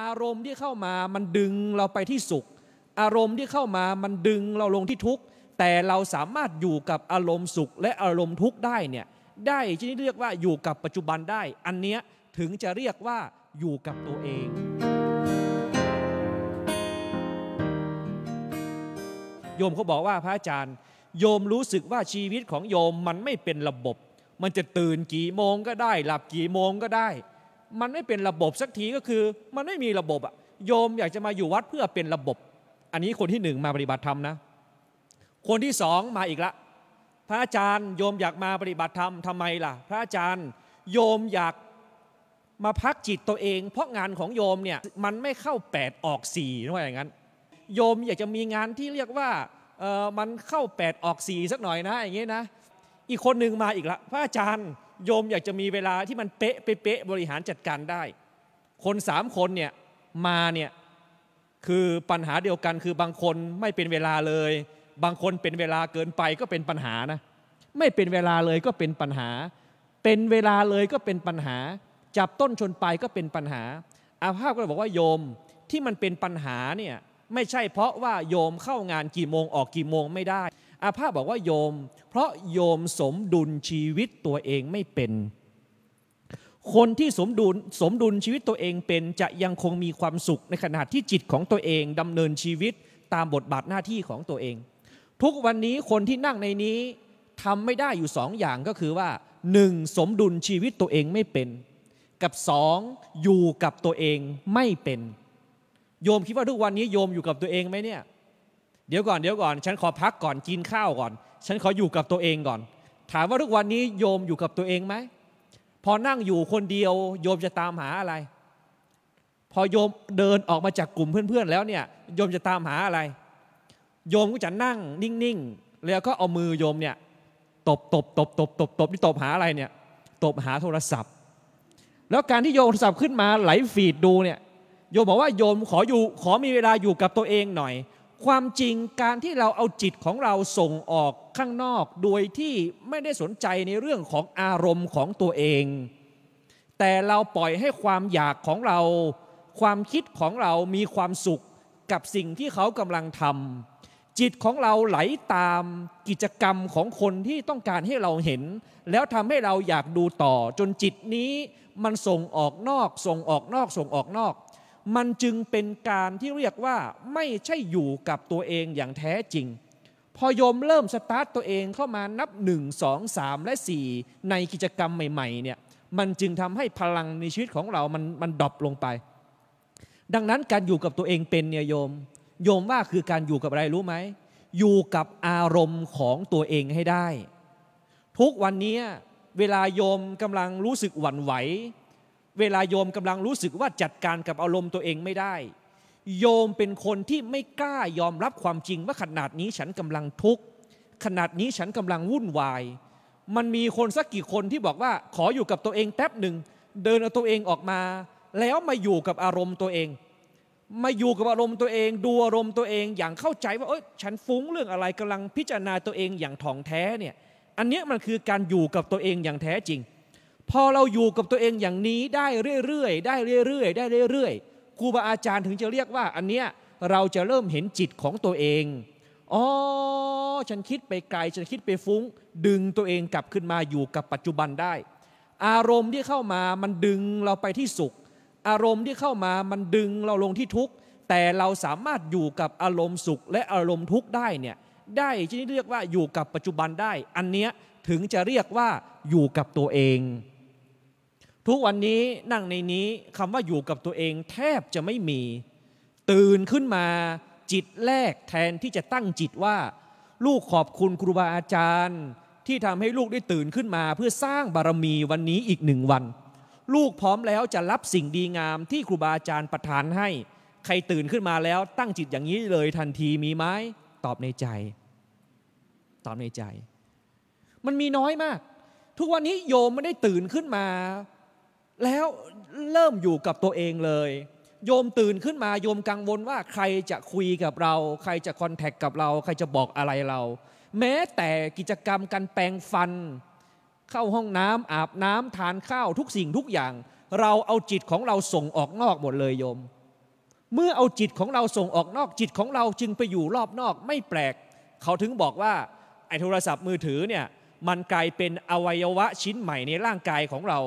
อารมณ์ที่เข้ามามันดึงเราไปที่สุข อารมณ์ที่เข้ามามันดึงเราลงที่ทุกข์แต่เราสามารถอยู่กับอารมณ์สุข และอารมณ์ทุกข์ได้เนี่ยได้ที่เรียกว่าอยู่กับปัจจุบันได้ อันเนี้ยถึงจะเรียกว่าอยู่กับตัวเอง โยมเขาบอกว่าพระอาจารย์ โยมรู้สึกว่าชีวิตของโยมมันไม่เป็นระบบ มันจะตื่นกี่โมงก็ได้ หลับกี่โมงก็ได้ มันไม่เป็นระบบสักทีก็คือ มันไม่มีระบบอะโยมอยากจะมาอยู่วัดเพื่อเป็นระบบ อันนี้คนที่หนึ่งมาปฏิบัติธรรมนะ คนที่สองมาอีกละ พระอาจารย์โยมอยากมาปฏิบัติธรรมทำไมล่ะ พระอาจารย์โยมอยากมาพักจิตตัวเอง เพราะงานของโยมเนี่ยมันไม่เข้าแปดออกสี่นะว่าอย่างนั้น โยมอยากจะมีงานที่เรียกว่าเออมันเข้าแปดออกสี่สักหน่อยนะอย่างงี้นะ อีกคนหนึ่งมาอีกละ พระอาจารย์ โยมอยากจะมีเวลาที่มันเป๊ะเป๊ะบริหารจัดการได้ คนสามคนเนี่ยมาเนี่ยคือปัญหาเดียวกันคือบางคนไม่เป็นเวลาเลย บางคนเป็นเวลาเกินไปก็เป็นปัญหานะไม่เป็นเวลาเลยก็เป็นปัญหา เป็นเวลาเลยก็เป็นปัญหา จับต้นชนปลายก็เป็นปัญหา อาภาพก็เลยบอกว่าโยมที่มันเป็นปัญหาเนี่ยไม่ใช่เพราะว่าโยมเข้างานกี่โมงออกกี่โมงไม่ได้ อาภาบอกว่าโยม เพราะโยมสมดุลชีวิตตัวเองไม่เป็น คนที่สมดุลสมดุลชีวิตตัวเองเป็นจะยังคงมีความสุขในขณะที่จิตของตัวเองดำเนินชีวิตตามบทบาทหน้าที่ของตัวเอง ทุกวันนี้คนที่นั่งในนี้ทำไม่ได้อยู่สองอย่างก็คือว่าหนึ่งสมดุลชีวิตตัวเองไม่เป็น กับสองอยู่กับตัวเองไม่เป็น โยมคิดว่าทุกวันนี้โยมอยู่กับตัวเองไหมเนี่ย เดี๋ยวก่อนเดี๋ยวก่อน ฉันขอพักก่อนกินข้าวก่อน ฉันขออยู่กับตัวเองก่อน ถามว่าทุกวันนี้โยมอยู่กับตัวเองไหมพอนั่งอยู่คนเดียว โยมจะตามหาอะไร พอโยมเดินออกมาจากกลุ่มเพื่อนๆแล้วเนี่ยโยมจะตามหาอะไร โยมก็จะนั่งนิ่งๆแล้วก็เอามือโยมเนี่ยตบตบตบตบตบตบที่ตบหาอะไรเนี่ยตบหาโทรศัพท์ แล้วการที่โยมโทรศัพท์ขึ้นมาไหลฟีดดูเนี่ยโยมบอกว่าโยมขออยู่ขอมีเวลาอยู่กับตัวเองหน่อย ความจริงการที่เราเอาจิตของเราส่งออกข้างนอก โดยที่ไม่ได้สนใจในเรื่องของอารมณ์ของตัวเอง แต่เราปล่อยให้ความอยากของเรา ความคิดของเรามีความสุขกับสิ่งที่เขากำลังทำจิตของเราไหลตามกิจกรรมของคนที่ต้องการให้เราเห็น แล้วทำให้เราอยากดูต่อจนจิตนี้มันส่งออกนอก ส่งออกนอกส่งออกนอก มันจึงเป็นการที่เรียกว่าไม่ใช่อยู่กับตัวเองอย่างแท้จริง พอโยมเริ่มสตาร์ตตัวเองเข้ามานับหนึ่งสองสามและสี่ในกิจกรรมใหม่ๆเนี่ยมันจึงทำให้พลังในชีวิตของเรามันมันดรอปลงไป ดังนั้นการอยู่กับตัวเองเป็นเนี่ยโยม โยมว่าคือการอยู่กับอะไรรู้ไหม อยู่กับอารมณ์ของตัวเองให้ได้ ทุกวันนี้เวลาโยมกำลังรู้สึกหวั่นไหว เวลาโยมกำลังรู้สึกว่าจัดการกับอารมณ์ตัวเองไม่ได้ โยมเป็นคนที่ไม่กล้ายอมรับความจริงว่าขนาดนี้ฉันกำลังทุกข์ขนาดนี้ฉันกำลังวุ่นวาย มันมีคนสักกี่คนที่บอกว่าขออยู่กับตัวเองแป๊บหนึ่งเดินเอาตัวเองออกมา แล้วมาอยู่กับอารมณ์ตัวเอง มาอยู่กับอารมณ์ตัวเอง ดูอารมณ์ตัวเองอย่างเข้าใจว่าเอ้ยฉันฟุ้งเรื่องอะไรกำลังพิจารณาตัวเองอย่างถ่องแท้เนี่ยอันนี้มันคือการอยู่กับตัวเองอย่างแท้จริง พอเราอยู่กับตัวเองอย่างนี้ได้เรื่อยๆ ได้เรื่อยๆ ได้เรื่อยๆครูบาอาจารย์ถึงจะเรียกว่า อันเนี้ยเราจะเริ่มเห็นจิตของตัวเองอ๋อฉันคิดไปไกล ฉันคิดไปฟุ้ง ดึงตัวเองกลับขึ้นมาอยู่กับปัจจุบันได้ อารมณ์ที่เข้ามามันดึงเราไปที่สุข อารมณ์ที่เข้ามามันดึงเราลงที่ทุกข์ แต่เราสามารถอยู่กับอารมณ์สุข และอารมณ์ทุกข์ได้เนี่ย ได้ที่เรียกว่าอยู่กับปัจจุบันได้ อันเนี้ยถึงจะเรียกว่าอยู่กับตัวเอง ทุกวันนี้นั่งในนี้คำว่าอยู่กับตัวเองแทบจะไม่มี ตื่นขึ้นมาจิตแรกแทนที่จะตั้งจิตว่า ลูกขอบคุณครูบาอาจารย์ ที่ทำให้ลูกได้ตื่นขึ้นมา เพื่อสร้างบารมีวันนี้อีกหนึ่งวัน ลูกพร้อมแล้วจะรับสิ่งดีงามที่ครูบาอาจารย์ประทานให้ ใครตื่นขึ้นมาแล้วตั้งจิตอย่างนี้เลยทันทีมีไหมตอบในใจ ตอบในใจ มันมีน้อยมาก ทุกวันนี้โยมไม่ได้ตื่นขึ้นมา แล้วเริ่มอยู่กับตัวเองเลย โยมตื่นขึ้นมาโยมกังวลว่าใครจะคุยกับเรา ใครจะคอนแทคกับเรา ใครจะบอกอะไรเรา แม้แต่กิจกรรมการแปรงฟัน เข้าห้องน้ำอาบน้ำทานข้าวทุกสิ่งทุกอย่าง เราเอาจิตของเราส่งออกนอกหมดเลยโยม เมื่อเอาจิตของเราส่งออกนอกจิตของเราจึงไปอยู่รอบนอกไม่แปลก เขาถึงบอกว่าไอ้โทรศัพท์มือถือเนี่ยมันกลายเป็นอวัยวะชิ้นใหม่ในร่างกายของเรา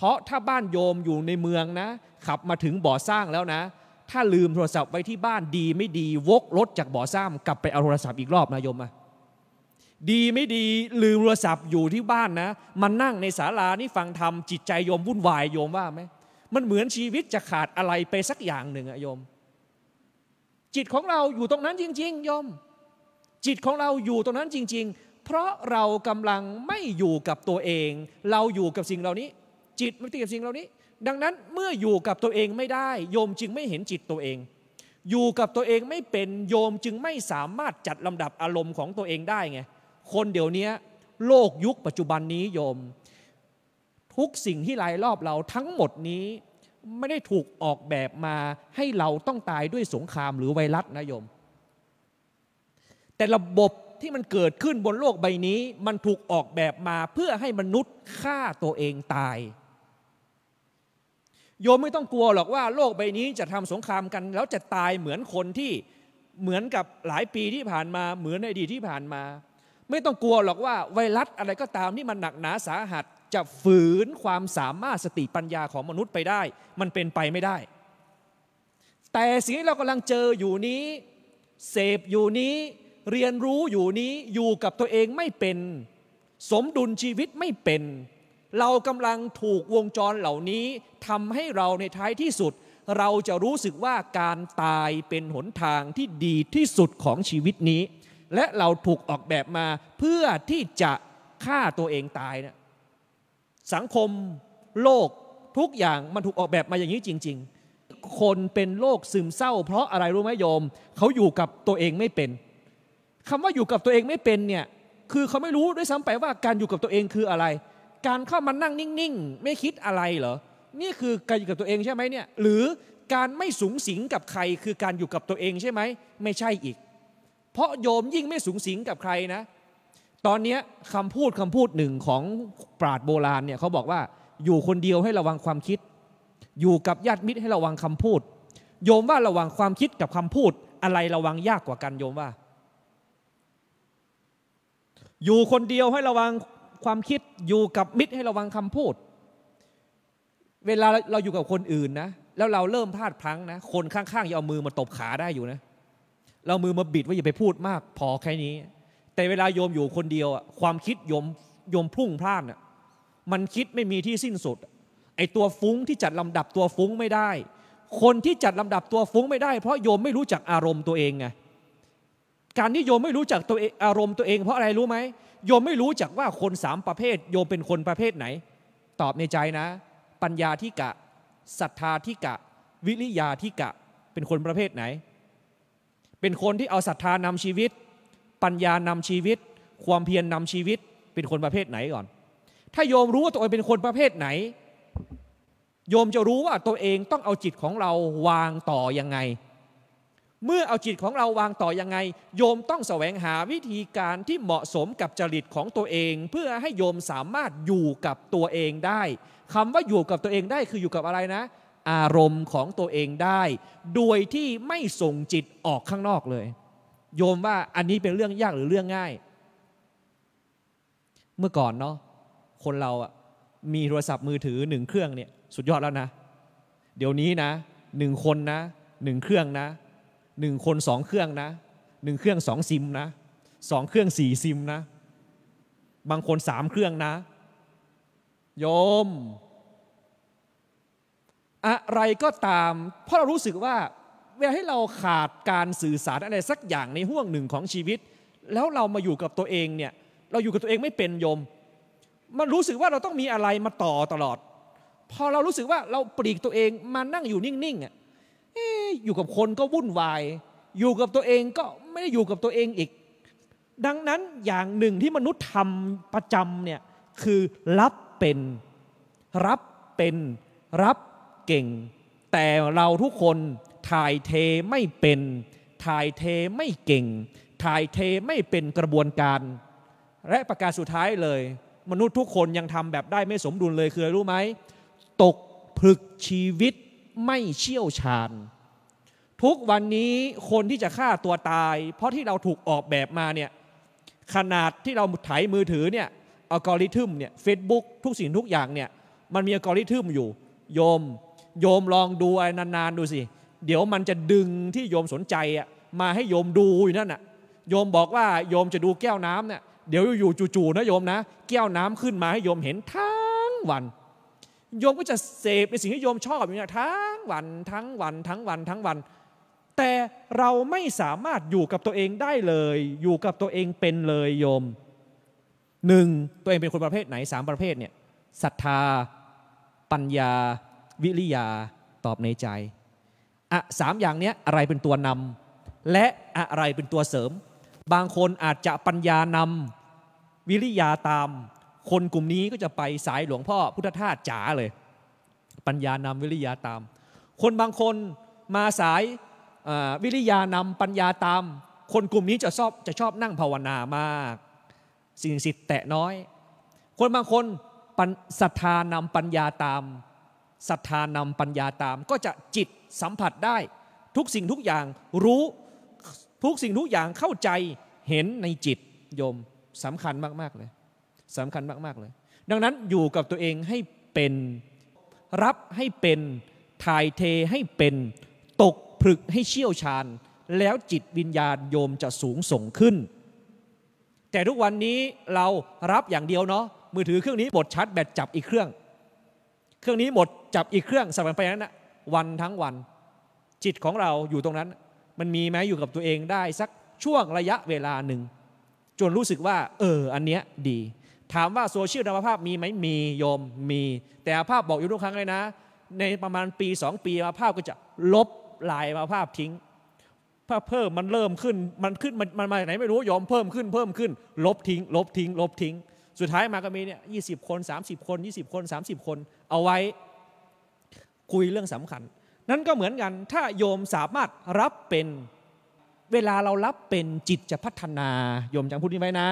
เพราะถ้าบ้านโยมอยู่ในเมืองนะขับมาถึงบ่อสร้างแล้วนะ ถ้าลืมโทรศัพท์ไว้ที่บ้านดีไม่ดีวกรถจากบ่อสร้างกลับไปเอาโทรศัพท์อีกรอบนะโยมอะดีไม่ดีลืมโทรศัพท์อยู่ที่บ้านนะมันนั่งในศาลานี่ฟังธรรมจิตใจโยมวุ่นวายโยมว่าไหมมันเหมือนชีวิตจะขาดอะไรไปสักอย่างหนึ่งอะโยม จิตของเราอยู่ตรงนั้นจริง ๆ โยม จิตของเราอยู่ตรงนั้นจริง ๆ เพราะเรากำลังไม่อยู่กับตัวเอง เราอยู่กับสิ่งเหล่านี้ จิตไม่ติดกับสิ่งเหล่านี้ ดังนั้นเมื่ออยู่กับตัวเองไม่ได้ โยมจึงไม่เห็นจิตตัวเอง อยู่กับตัวเองไม่เป็นโยมจึงไม่สามารถจัดลำดับอารมณ์ของตัวเองได้ไงคนเดี๋ยวนี้โลกยุคปัจจุบันนี้โยม ทุกสิ่งที่รายรอบเราทั้งหมดนี้ไม่ได้ถูกออกแบบมาให้เราต้องตายด้วยสงครามหรือไวรัสนะโยม แต่ระบบที่มันเกิดขึ้นบนโลกใบนี้ มันถูกออกแบบมาเพื่อให้มนุษย์ฆ่าตัวเองตาย โยมไม่ต้องกลัวหรอกว่าโลกใบนี้จะทำสงครามกัน แล้วจะตายเหมือนคนที่เหมือนกับหลายปีที่ผ่านมาเหมือนในอดีตที่ผ่านมา ไม่ต้องกลัวหรอกว่าไวรัสอะไรก็ตามที่มันหนักหนาสาหัสจะฝืนความสามารถสติปัญญาของมนุษย์ไปได้ มันเป็นไปไม่ได้ แต่สิ่งที่เรากำลังเจออยู่นี้ เสพอยู่นี้ เรียนรู้อยู่นี้อยู่กับตัวเองไม่เป็น สมดุลชีวิตไม่เป็น เรากำลังถูกวงจรเหล่านี้ทำให้เราในท้ายที่สุด เราจะรู้สึกว่าการตายเป็นหนทางที่ดีที่สุดของชีวิตนี้ และเราถูกออกแบบมาเพื่อที่จะฆ่าตัวเองตายนะสังคมโลกทุกอย่างมันถูกออกแบบมาอย่างนี้จริง ๆ คนเป็นโรคซึมเศร้า เพราะอะไรรู้ไหมโยม เขาอยู่กับตัวเองไม่เป็นคำว่าอยู่กับตัวเองไม่เป็นเนี่ยคือเขาไม่รู้ด้วยซ้ำไปว่าการอยู่กับตัวเองคืออะไร การเข้ามานั่งนิ่งๆ ไม่คิดอะไรเหรอ นี่คือการอยู่กับตัวเองใช่ไหมเนี่ย หรือการไม่สูงสิงกับใครคือการอยู่กับตัวเองใช่ไหม ไม่ใช่อีก เพราะโยมยิ่งไม่สูงสิงกับใครนะ ตอนนี้คำพูดคำพูดหนึ่งของปราดโบราณเนี่ยเขาบอกว่าอยู่คนเดียวให้ระวังความคิด อยู่กับญาติมิตรให้ระวังคำพูด โยมว่าระวังความคิดกับคำพูดอะไรระวังยากกว่ากันโยมว่า อยู่คนเดียวให้ระวัง ความคิดอยู่กับมิตรให้ระวังคำพูด เวลาเราอยู่กับคนอื่นนะ แล้วเราเริ่มพลาดพลั้งนะ คนข้างๆยังเอามือมาตบขาได้อยู่นะ เรามือมาบิดว่าอย่าไปพูดมาก พอแค่นี้ แต่เวลาโยมอยู่คนเดียวความคิดโยมโยมพุ่งพลาดน่ะมันคิดไม่มีที่สิ้นสุด ไอตัวฟุ้งที่จัดลำดับตัวฟุ้งไม่ได้ คนที่จัดลำดับตัวฟุ้งไม่ได้ เพราะโยมไม่รู้จักอารมณ์ตัวเองไง การที่โยมไม่รู้จักตัวอารมณ์ตัวเองเพราะอะไรรู้ไหมโยมไม่รู้จักว่าคนสามประเภท โยมเป็นคนประเภทไหน ตอบในใจนะ ปัญญาที่กะศรัทธาที่กะ วิริยาที่กะ เป็นคนประเภทไหน เป็นคนที่เอาศรัทธานำชีวิต ปัญญานำชีวิต ความเพียรนนำชีวิต เป็นคนประเภทไหนก่อน ถ้าโยมรู้ว่าตัวเองเป็นคนประเภทไหน โยมจะรู้ว่าตัวเองต้องเอาจิตของเราวางต่อยังไง เมื่อเอาจิตของเราวางต่อยังไง โยมต้องแสวงหาวิธีการที่เหมาะสมกับจริตของตัวเอง เพื่อให้โยมสามารถอยู่กับตัวเองได้คำว่าอยู่กับตัวเองได้คืออยู่กับอะไรนะ อารมณ์ของตัวเองได้ โดยที่ไม่ส่งจิตออกข้างนอกเลย โยมว่าอันนี้เป็นเรื่องยากหรือเรื่องง่าย เมื่อก่อนเนาะคนเราอะมีโทรศัพท์มือถือหนึ่งเครื่องเนี่ยสุดยอดแล้วนะ เดี๋ยวนี้นะหนึ่งคนนะหนึ่งเครื่องนะ หนึ่งคนสองเครื่องนะหนึ่งเครื่องสองซิมนะสองเครื่องสี่ซิมนะ บางคนสามเครื่องนะ โยม อะไรก็ตาม เพราะเรารู้สึกว่า เวลาให้เราขาดการสื่อสารอะไรสักอย่างในห่วงหนึ่งของชีวิต แล้วเรามาอยู่กับตัวเองเนี่ย เราอยู่กับตัวเองไม่เป็นโยม มันรู้สึกว่าเราต้องมีอะไรมาต่อตลอด พอเรารู้สึกว่าเราปลีกตัวเองมานั่งอยู่นิ่งๆ อยู่กับคนก็วุ่นวาย อยู่กับตัวเองก็ไม่ได้อยู่กับตัวเองอีก ดังนั้นอย่างหนึ่งที่มนุษย์ทำประจำเนี่ยคือรับเป็น รับเป็น รับเก่ง แต่เราทุกคนถ่ายเทไม่เป็น ถ่ายเทไม่เก่ง ถ่ายเทไม่เป็นกระบวนการ และประการสุดท้ายเลย มนุษย์ทุกคนยังทำแบบได้ไม่สมดุลเลยคือรู้ไหม ตกผลึกชีวิต ไม่เชี่ยวชาญ ทุกวันนี้คนที่จะฆ่าตัวตาย เพราะที่เราถูกออกแบบมาเนี่ยขนาดที่เราถ่ายมือถือเนี่ยอัลกอริทึมเนี่ยเฟซบุ๊กทุกสิ่งทุกอย่างเนี่ยมันมีอัลกอริทึมอยู่ โยม โยมลองดูอะไรนานๆดูสิ เดี๋ยวมันจะดึงที่โยมสนใจอะมาให้โยมดูอยู่นั่นน่ะโยมบอกว่าโยมจะดูแก้วน้ำเนี่ยเดี๋ยวอยู่จู่ๆนะโยมนะ แก้วน้ำขึ้นมาให้โยมเห็นทั้งวัน โยมก็จะเสพในสิ่งที่โยมชอบอยู่เนี่ยทั้งวันทั้งวันทั้งวันทั้งวัน แต่เราไม่สามารถอยู่กับตัวเองได้เลย อยู่กับตัวเองเป็นเลยโยมหนึ่งตัวเองเป็นคนประเภทไหนสามประเภทเนี่ยศรัทธา ปัญญา วิริยาตอบในใจอะสามอย่างเนี้ยอะไรเป็นตัวนำและอะไรเป็นตัวเสริม บางคนอาจจะปัญญานำวิริยาตาม คนกลุ่มนี้ก็จะไปสายหลวงพ่อพุทธทาสจ๋าเลย ปัญญานำวิริยาตาม คนบางคนมาสายวิริยานำปัญญาตาม คนกลุ่มนี้จะชอบจะชอบนั่งภาวนามาก สิ่งสิทธิ์แตะน้อย คนบางคนศรัทธานำปัญญาตามศรัทธานำปัญญาตาม ก็จะจิตสัมผัสได้ ทุกสิ่งทุกอย่างรู้ทุกสิ่งทุกอย่างเข้าใจเห็นในจิตโยมสำคัญมาก ๆ เลย สำคัญมาก ๆ เลย ดังนั้นอยู่กับตัวเองให้เป็นรับให้เป็นถ่ายเทให้เป็นตกผลึกให้เชี่ยวชาญ แล้วจิตวิญญาณโยมจะสูงส่งขึ้น แต่ทุกวันนี้เรารับอย่างเดียวเนาะมือถือเครื่องนี้หมดชาร์จแบตจับอีกเครื่อง เครื่องนี้หมดจับอีกเครื่องสลับไปนั้นนะวันทั้งวัน จิตของเราอยู่ตรงนั้น มันมีไหมอยู่กับตัวเองได้สักช่วงระยะเวลาหนึ่งจนรู้สึกว่า เออ อันเนี้ยดี ถามว่าโซเชียลธรรมภาพมีไหมมีโยมมี แต่ภาพบอกอยู่ทุกครั้งเลยนะ ในประมาณปีสองปีมาภาพก็จะลบลายมาภาพทิ้งภาพเพิ่มมันเริ่มขึ้นมันขึ้นมันมันมาไหนไม่รู้ยอมเพิ่มขึ้นเพิ่มขึ้น ลบทิ้ง ลบทิ้ง ลบทิ้ง สุดท้ายมาก็มีเนี่ยยีคน 30 คน 20 คน 30 คน เอาไว้คุยเรื่องสำคัญ นั่นก็เหมือนกันถ้าโยมสามารถรับเป็นเวลาเรารับเป็นจิตจะพัฒนาโยมจำพูดนี้ไว้นะ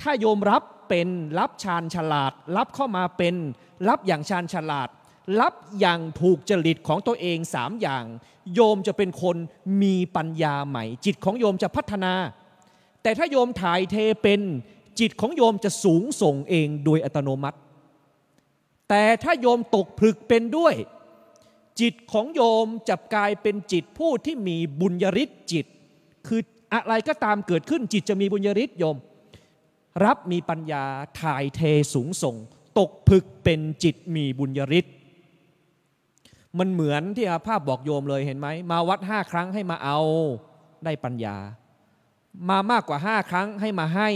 ถ้าโยมรับเป็นรับชาญฉลาด รับเข้ามาเป็นรับอย่างชาญฉลาด รับอย่างถูกจริตของตัวเองสามอย่าง โยมจะเป็นคนมีปัญญาใหม่ จิตของโยมจะพัฒนา แต่ถ้าโยมถ่ายเทเป็นจิตของโยมจะสูงส่งเองโดยอัตโนมัติ แต่ถ้าโยมตกผลึกเป็นด้วย จิตของโยมจะกลายเป็นจิตผู้ที่มีบุญญริศจิต คืออะไรก็ตามเกิดขึ้นจิตจะมีบุญญริศโยม รับมีปัญญาถ่ายเทสูงส่ง ตกผึกเป็นจิตมีบุญญาริศมันเหมือนที่อาภาพบอกโยมเลยเห็นไหม มาวัดห้าครั้งให้มาเอาได้ปัญญา มามากกว่าห้าครั้งให้มาให้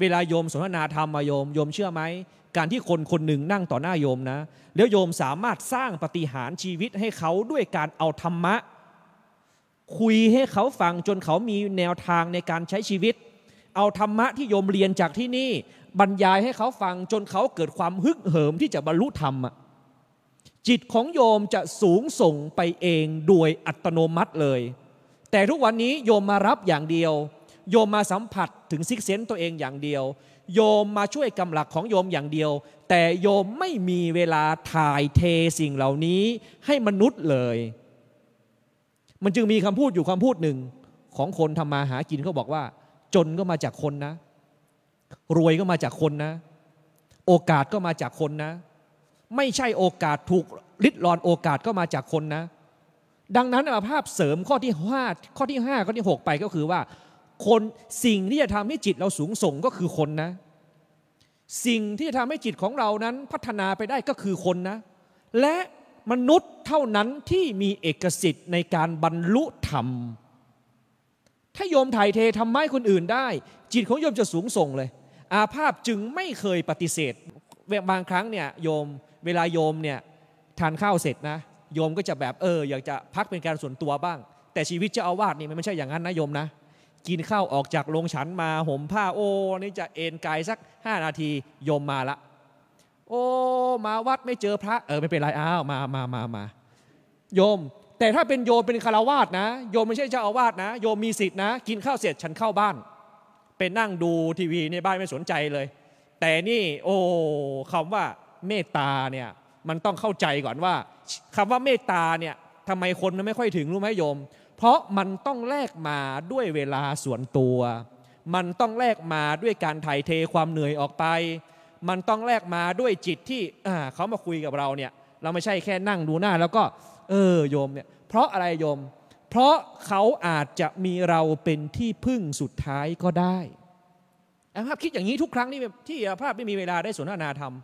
เวลาโยมสนทนาธรรมมาโยมโยมเชื่อไหม การที่คนคนหนึ่งนั่งต่อหน้าโยมนะ แล้วโยมสามารถสร้างปฏิหารชีวิตให้เขาด้วยการเอาธรรมะ คุยให้เขาฟังจนเขามีแนวทางในการใช้ชีวิต เอาธรรมะที่โยมเรียนจากที่นี่บรรยายให้เขาฟังจนเขาเกิดความฮึกเหิมที่จะบรรลุธรรมจิตของโยมจะสูงส่งไปเองโดยอัตโนมัติเลย แต่ทุกวันนี้โยมมารับอย่างเดียว โยมมาสัมผัสถึงซิกเซนตัวเองอย่างเดียว โยมมาช่วยกำลักของโยมอย่างเดียว แต่โยมไม่มีเวลาถ่ายเทสิ่งเหล่านี้ให้มนุษย์เลย มันจึงมีคำพูดอยู่คำพูดหนึ่งของคนทำมาหากินเขาบอกว่า จนก็มาจากคนนะ รวยก็มาจากคนนะ โอกาสก็มาจากคนนะ ไม่ใช่โอกาสถูกลิดรอนโอกาสก็มาจากคนนะ ดังนั้นภาพเสริมข้อที่ห้าข้อที่ห้าข้อที่หกไปก็คือว่า คนสิ่งที่จะทำให้จิตเราสูงส่งก็คือคนนะ สิ่งที่จะทำให้จิตของเรานั้นพัฒนาไปได้ก็คือคนนะ และมนุษย์เท่านั้นที่มีเอกสิทธิ์ในการบรรลุธรรม ถ้าโยมถ่ายเททำให้คนอื่นได้ จิตของโยมจะสูงส่งเลย อาภาพจึงไม่เคยปฏิเสธบางครั้งเนี่ยโยมเวลาโยมเนี่ยทานข้าวเสร็จนะ โยมก็จะแบบเอออยากจะพักเป็นการส่วนตัวบ้าง แต่ชีวิตเจ้าอาวาสนี่มันไม่ใช่อย่างนั้นนะโยมนะ กินข้าวออกจากโรงฉันมาห่มผ้าโอ้นี่จะเอนกายสักห้านาทีโยมมาละ โอ้มาวัดไม่เจอพระ เออไม่เป็นไรอ้าวมามามามาโยม แต่ถ้าเป็นโยมเป็นคารวาสนะ โยมไม่ใช่เจ้าอาวาสนะ โยมมีสิทธินะ กินข้าวเสร็จฉันเข้าบ้าน เป็นนั่งดูทีวีในบ้านไม่สนใจเลย แต่นี่โอ้คำว่าเมตตาเนี่ยมันต้องเข้าใจก่อนว่าคำว่าเมตตาเนี่ยทำไมคนมันไม่ค่อยถึงรู้ไหมโยม เพราะมันต้องแลกมาด้วยเวลาส่วนตัว มันต้องแลกมาด้วยการถ่ายเทความเหนื่อยออกไป มันต้องแลกมาด้วยจิตที่เขามาคุยกับเราเนี่ยเราไม่ใช่แค่นั่งดูหน้า แล้วก็ เออโยมเนี่ยเพราะอะไรโยม เพราะเขาอาจจะมีเราเป็นที่พึ่งสุดท้ายก็ได้อาภาพคิดอย่างนี้ทุกครั้งที่ที่อาภาพไม่มีเวลาได้สนทนาธรรม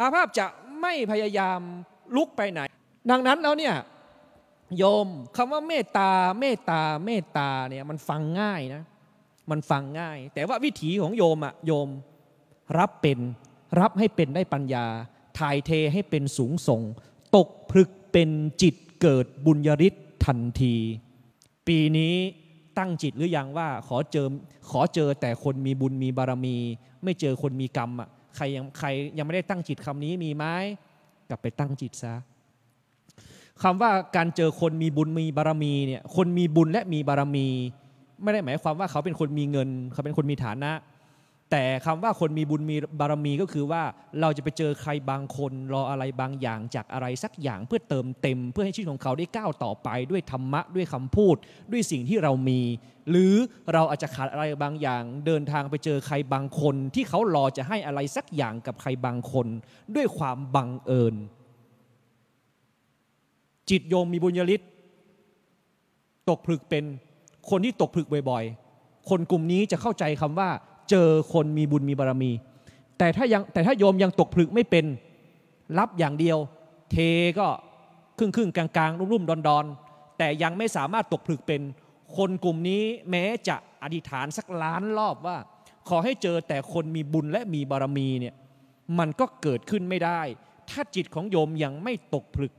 อาภาพจะไม่พยายามลุกไปไหน ดังนั้นแล้วเนี่ยโยมคำว่าเมตตาเมตตาเมตตาเนี่ยมันฟังง่ายนะมันฟังง่าย แต่ว่าวิถีของโยมอะโยมรับเป็นรับให้เป็นได้ปัญญา ถ่ายเทให้เป็นสูงส่ง ตกพลึกเป็นจิต เกิดบุญยริศทันที ปีนี้ตั้งจิตหรือยังว่าขอเจอขอเจอแต่คนมีบุญมีบารมี ไม่เจอคนมีกรรมอะใครยังใครยังไม่ได้ตั้งจิตคำนี้มีไหมกลับไปตั้งจิตซะคำว่าการเจอคนมีบุญมีบารมีเนี่ยคนมีบุญและมีบารมี ไม่ได้หมายความว่าเขาเป็นคนมีเงิน เขาเป็นคนมีฐานะ แต่คำว่าคนมีบุญมีบารมีก็คือว่าเราจะไปเจอใครบางคนรออะไรบางอย่างจากอะไรสักอย่างเพื่อเติมเต็ม เพื่อให้ชีวิตของเขาได้ก้าวต่อไป ด้วยธรรมะด้วยคำพูด ด้วยสิ่งที่เรามี หรือเราอาจจะขาดอะไรบางอย่าง เดินทางไปเจอใครบางคน ที่เขารอจะให้อะไรสักอย่างกับใครบางคน ด้วยความบังเอิญ จิตโยมมีบุญญาลิศตกผลึกเป็นคนที่ตกผลึกบ่อยๆ คนกลุ่มนี้จะเข้าใจคำว่า เจอคนมีบุญมีบารรมี แต่ถ้ายังแต่ถ้าโยมยังตกผลึกไม่เป็นรับอย่างเดียว เทก็ครึ่งครึ่งกลางกลางรุ่มรุ่มดอนดอนแต่ยังไม่สามารถตกผลึกเป็น คนกลุ่มนี้แม้จะอธิษฐานสักล้านรอบว่า ขอให้เจอแต่คนมีบุญและมีบารมีเนี่ยมันก็เกิดขึ้นไม่ได้ ถ้าจิตของโยมยังไม่ตกผลึก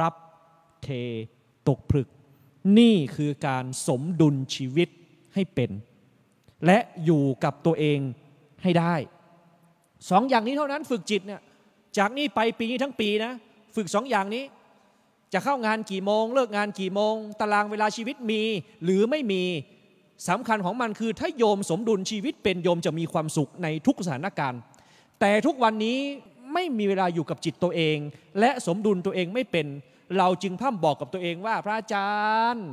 รับเทตกผลึก นี่คือการสมดุลชีวิตให้เป็น และอยู่กับตัวเองให้ได้สองอย่างนี้เท่านั้นฝึกจิตเนี่ยจากนี้ไปปีนี้ทั้งปีนะฝึกสองอย่างนี้ จะเข้างานกี่โมง เลิกงานกี่โมง ตารางเวลาชีวิตมี หรือไม่มีสำคัญของมันคือถ้าโยมสมดุลชีวิตเป็นโยมจะมีความสุขในทุกสถานการณ์ แต่ทุกวันนี้ไม่มีเวลาอยู่กับจิตตัวเอง และสมดุลตัวเองไม่เป็น เราจึงพ่ำบอกกับตัวเองว่าพระอาจารย์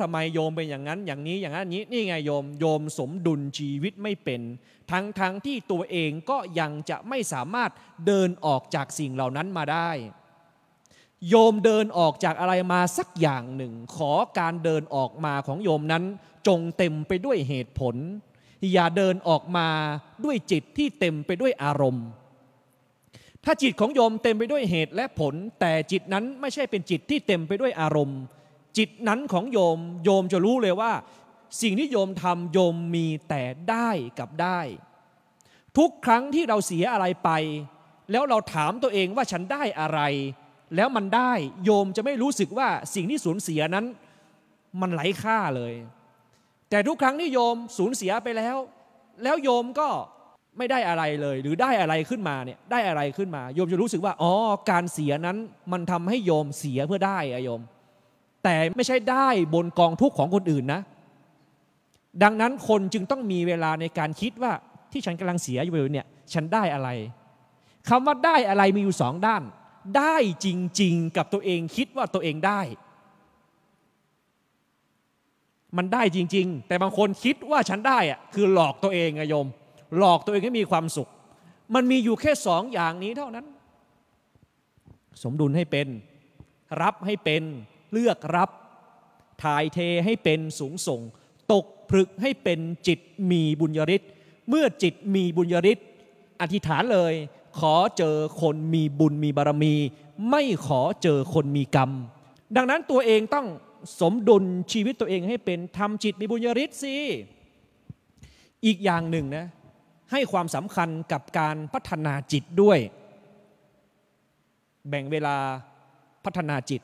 ทำไมโยมเป็นอย่างนั้น อย่างนี้อย่างนั้นนี้นี่ไงโยมโยมสมดุลชีวิตไม่เป็น ทั้งทั้งที่ตัวเองก็ยังจะไม่สามารถเดินออกจากสิ่งเหล่านั้นมาได้ โยมเดินออกจากอะไรมาสักอย่างหนึ่ง ขอการเดินออกมาของโยมนั้น จงเต็มไปด้วยเหตุผล อย่าเดินออกมาด้วยจิตที่เต็มไปด้วยอารมณ์ถ้าจิตของโยมเต็มไปด้วยเหตุและผล แต่จิตนั้นไม่ใช่เป็นจิตที่เต็มไปด้วยอารมณ์ จิตนั้นของโยมโยมจะรู้เลยว่า สิ่งที่โยมทำโยมมีแต่ได้กับได้ ทุกครั้งที่เราเสียอะไรไป แล้วเราถามตัวเองว่าฉันได้อะไร แล้วมันได้โยมจะไม่รู้สึกว่าสิ่งที่สูญเสียนั้น มันไร้ค่าเลย แต่ทุกครั้งที่โยมสูญเสียไปแล้ว แล้วโยมก็ไม่ได้อะไรเลย หรือได้อะไรขึ้นมาเนี่ยได้อะไรขึ้นมา โยมจะรู้สึกว่าอ๋อการเสียนั้นมันทำให้โยมเสียเพื่อได้อะโยม แต่ไม่ใช่ได้บนกองทุกข์ของคนอื่นนะ ดังนั้นคนจึงต้องมีเวลาในการคิดว่าที่ฉันกำลังเสียอยู่เนี่ยฉันได้อะไรคำว่าได้อะไรมีอยู่สองด้าน ได้จริง ๆ กับตัวเองคิดว่าตัวเองได้ มันได้จริง ๆ แต่บางคนคิดว่าฉันได้อะคือหลอกตัวเองอะโยม หลอกตัวเองให้มีความสุข มันมีอยู่แค่สองอย่างนี้เท่านั้น สมดุลให้เป็น รับให้เป็น เลือกรับ ถ่ายเทให้เป็นสูงส่ง ตกผลึกให้เป็นจิตมีบุญญาริศเมื่อจิตมีบุญญาริศอธิษฐานเลย ขอเจอคนมีบุญมีบารมี ไม่ขอเจอคนมีกรรม ดังนั้นตัวเองต้องสมดุลชีวิตตัวเองให้เป็นทำจิตมีบุญญาริศสิอีกอย่างหนึ่งนะให้ความสำคัญกับการพัฒนาจิตด้วย แบ่งเวลาพัฒนาจิต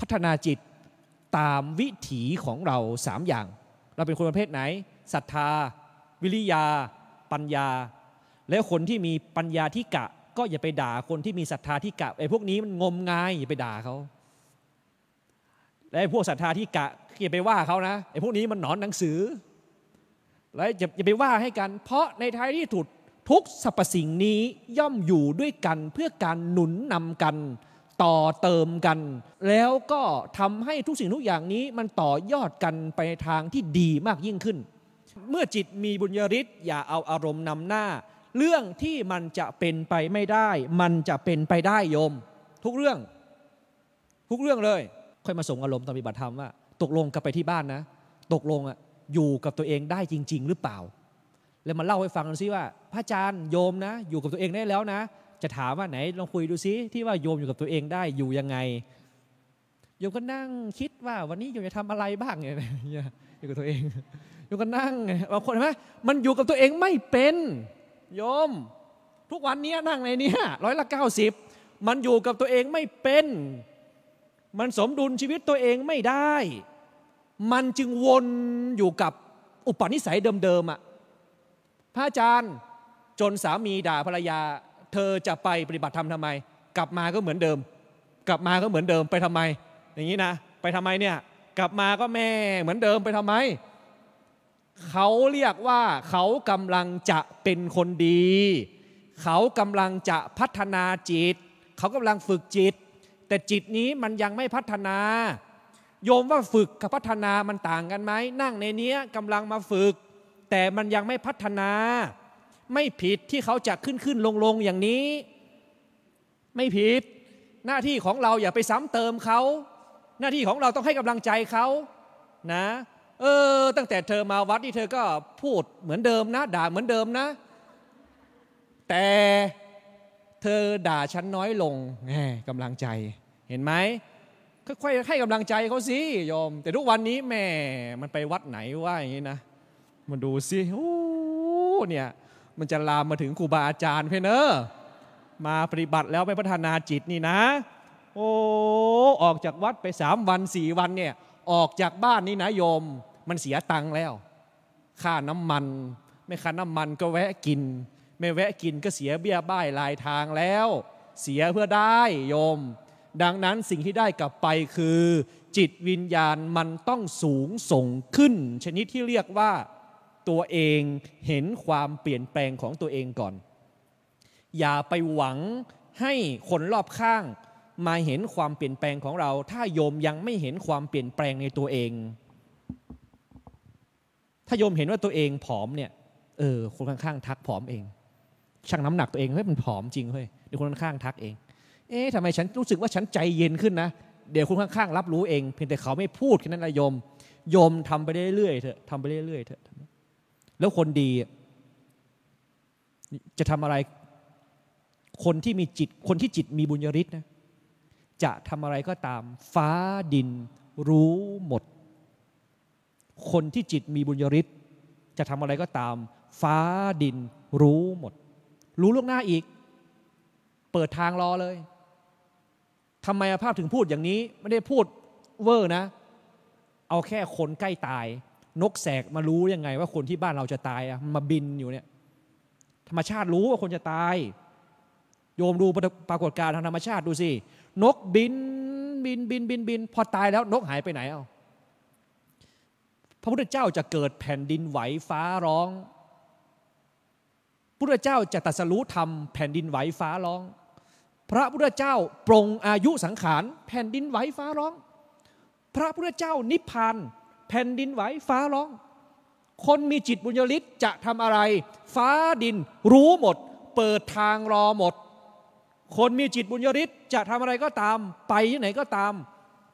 พัฒนาจิตตามวิถีของเราสามอย่าง เราเป็นคนประเภทไหนศรัทธา วิริยา ปัญญา แล้วคนที่มีปัญญาที่กะ ก็อย่าไปด่าคนที่มีศรัทธาที่กะไอ้พวกนี้มันงมงายอย่าไปด่าเขาและไอ้พวกศรัทธาที่กะอย่าไปว่าเขานะไอ้พวกนี้มันหนอนหนังสือ แล้วอย่าอย่าไปว่าให้กัน เพราะในท้ายที่ถุดทุกสรรพสิ่งนี้ย่อมอยู่ด้วยกันเพื่อการหนุนนำกัน ต่อเติมกัน แล้วก็ทำให้ทุกสิ่งทุกอย่างนี้มันต่อยอดกันไปในทางที่ดีมากยิ่งขึ้น เมื่อจิตมีบุญญาฤทธิ์อย่าเอาอารมณ์นำหน้า เรื่องที่มันจะเป็นไปไม่ได้ มันจะเป็นไปได้โยม ทุกเรื่อง ทุกเรื่องเลย ค่อยมาส่งอารมณ์ตอนปฏิบัติธรรมว่า ตกลงกลับไปที่บ้านนะ ตกลงอะอยู่กับตัวเองได้จริง ๆ หรือเปล่า แล้วมาเล่าให้ฟังกันซิว่า พระอาจารย์โยมนะ อยู่กับตัวเองได้แล้วนะ จะถามว่าไหนลองคุยดูซิที่ว่าโยมอยู่กับตัวเองได้อยู่ยังไง โยมก็นั่งคิดว่าวันนี้โยมจะทำอะไรบ้างเนี่ยอยู่กับตัวเองโยมก็นั่งบางคนเห็นไหมมันอยู่กับตัวเองไม่เป็น โยม ทุกวันนี้นั่งในนี้ร้อยละเก้าสิบมันอยู่กับตัวเองไม่เป็น มันสมดุลชีวิตตัวเองไม่ได้ มันจึงวนอยู่กับอุปนิสัยเดิมๆอะพระอาจารย์จนสามีด่าภรรยา เธอจะไปปฏิบัติธรรมทำไม กลับมาก็เหมือนเดิม กลับมาก็เหมือนเดิมไปทำไม อย่างนี้นะ ไปทำไมเนี่ย กลับมาก็แม่เหมือนเดิมไปทำไม เขาเรียกว่าเขากำลังจะเป็นคนดี เขากำลังจะพัฒนาจิต เขากำลังฝึกจิต แต่จิตนี้มันยังไม่พัฒนาโยมว่าฝึกกับพัฒนามันต่างกันไหมนั่งในเนี้ยกำลังมาฝึก แต่มันยังไม่พัฒนา ไม่ผิดที่เขาจะขึ้นขึ้นลงลงอย่างนี้ ไม่ผิด หน้าที่ของเราอย่าไปซ้ำเติมเขา หน้าที่ของเราต้องให้กำลังใจเขานะเออ ตั้งแต่เธอมาวัดนี่เธอก็พูดเหมือนเดิมนะ ด่าเหมือนเดิมนะ แต่เธอด่าฉันน้อยลงแหมกำลังใจเห็นไหมค่อยๆให้กำลังใจเขาสิโยมแต่ทุกวันนี้แม่มันไปวัดไหนว่าอย่างนี้นะมาดูสิโอ้เนี่ย มันจะลามมาถึงครูบาอาจารย์เพเนอะมาปฏิบัติแล้วไปพัฒนาจิตนี่นะ โอ้ออกจากวัดไปสามวันสี่วันเนี่ยออกจากบ้านนี่นะโยม มันเสียตังค์แล้ว ค่าน้ำมัน ไม่ค่าน้ำมันก็แวะกิน ไม่แวะกินก็เสียเบี้ยบ้ายลายทางแล้ว เสียเพื่อได้โยม ดังนั้นสิ่งที่ได้กลับไปคือ จิตวิญญาณมันต้องสูงส่งขึ้น ชนิดที่เรียกว่า ตัวเองเห็นความเปลี่ยนแปลงของตัวเองก่อน อย่าไปหวังให้คนรอบข้างมาเห็นความเปลี่ยนแปลงของเรา ถ้าโยมยังไม่เห็นความเปลี่ยนแปลงในตัวเอง ถ้าโยมเห็นว่าตัวเองผอมเนี่ยเออคนข้างๆทักผอมเองชั่งน้ำหนักตัวเองเฮ้ยมันผอมจริงเฮ้ยเดี๋ยวคนข้างๆทักเอง เอ๊ะทำไมฉันรู้สึกว่าฉันใจเย็นขึ้นนะเดี๋ยวคนข้างๆรับรู้เอง เพียงแต่เขาไม่พูดแค่นั้นนะโยมโยมทำไปเรื่อยๆเถอะทำไปเรื่อยๆเถอะ แล้วคนดี จะทำอะไร คนที่มีจิต คนที่จิตมีบุญญาฤทธิ์นะ จะทำอะไรก็ตาม ฟ้าดินรู้หมด คนที่จิตมีบุญญาฤทธิ์จะทำอะไรก็ตาม ฟ้าดินรู้หมด รู้ล่วงหน้าอีก เปิดทางรอเลยทำไมอาภาพถึงพูดอย่างนี้ ไม่ได้พูดเวอร์นะ เอาแค่คนใกล้ตาย นกแสกมารู้ยังไง ว่าคนที่บ้านเราจะตายอะมาบินอยู่เนี่ย ธรรมชาติรู้ว่าคนจะตาย โยมดูปรากฏการณ์ทางธรรมชาติดูสิ นกบินบินบินบินบิน พอตายแล้วนกหายไปไหนเอาพระพุทธเจ้าจะเกิดแผ่นดินไหวฟ้าร้องพระพุทธเจ้าจะตรัสรู้ธรรมแผ่นดินไหวฟ้าร้อง พระพุทธเจ้าปรงอายุสังขาร แผ่นดินไหวฟ้าร้อง พระพุทธเจ้านิพพาน แผ่นดินไหวฟ้าร้อง คนมีจิตบุญญาลิศจะทำอะไร ฟ้าดินรู้หมด เปิดทางรอหมด คนมีจิตบุญญาลิศจะทำอะไรก็ตาม ไปที่ไหนก็ตาม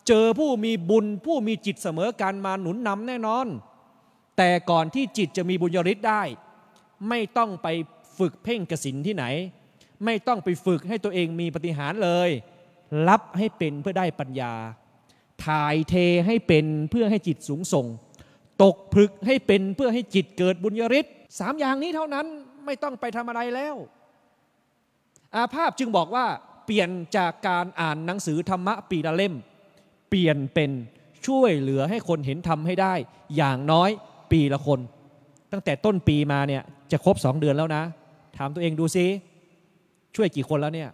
เจอผู้มีบุญผู้มีจิตเสมอกันมาหนุนนำแน่นอน แต่ก่อนที่จิตจะมีบุญญาลิศได้ ไม่ต้องไปฝึกเพ่งกสินที่ไหน ไม่ต้องไปฝึกให้ตัวเองมีปฏิหารเลย รับให้เป็นเพื่อได้ปัญญา ถ่ายเทให้เป็นเพื่อให้จิตสูงส่ง ตกผลึกให้เป็นเพื่อให้จิตเกิดบุญญาฤทธิ์สามอย่างนี้เท่านั้นไม่ต้องไปทำอะไรแล้ว อาภาพจึงบอกว่า เปลี่ยนจากการอ่านหนังสือธรรมะปีละเล่ม เปลี่ยนเป็นช่วยเหลือให้คนเห็นธรรมให้ได้ อย่างน้อยปีละคน ตั้งแต่ต้นปีมาเนี่ยจะครบสองเดือนแล้วนะ ถามตัวเองดูซิช่วยกี่คนแล้วเนี่ย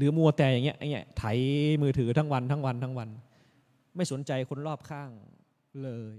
หรือมัวแต่อย่างเงี้ยอย่างเงี้ยไถมือถือทั้งวันทั้งวันทั้งวัน ไม่สนใจคนรอบข้างเลย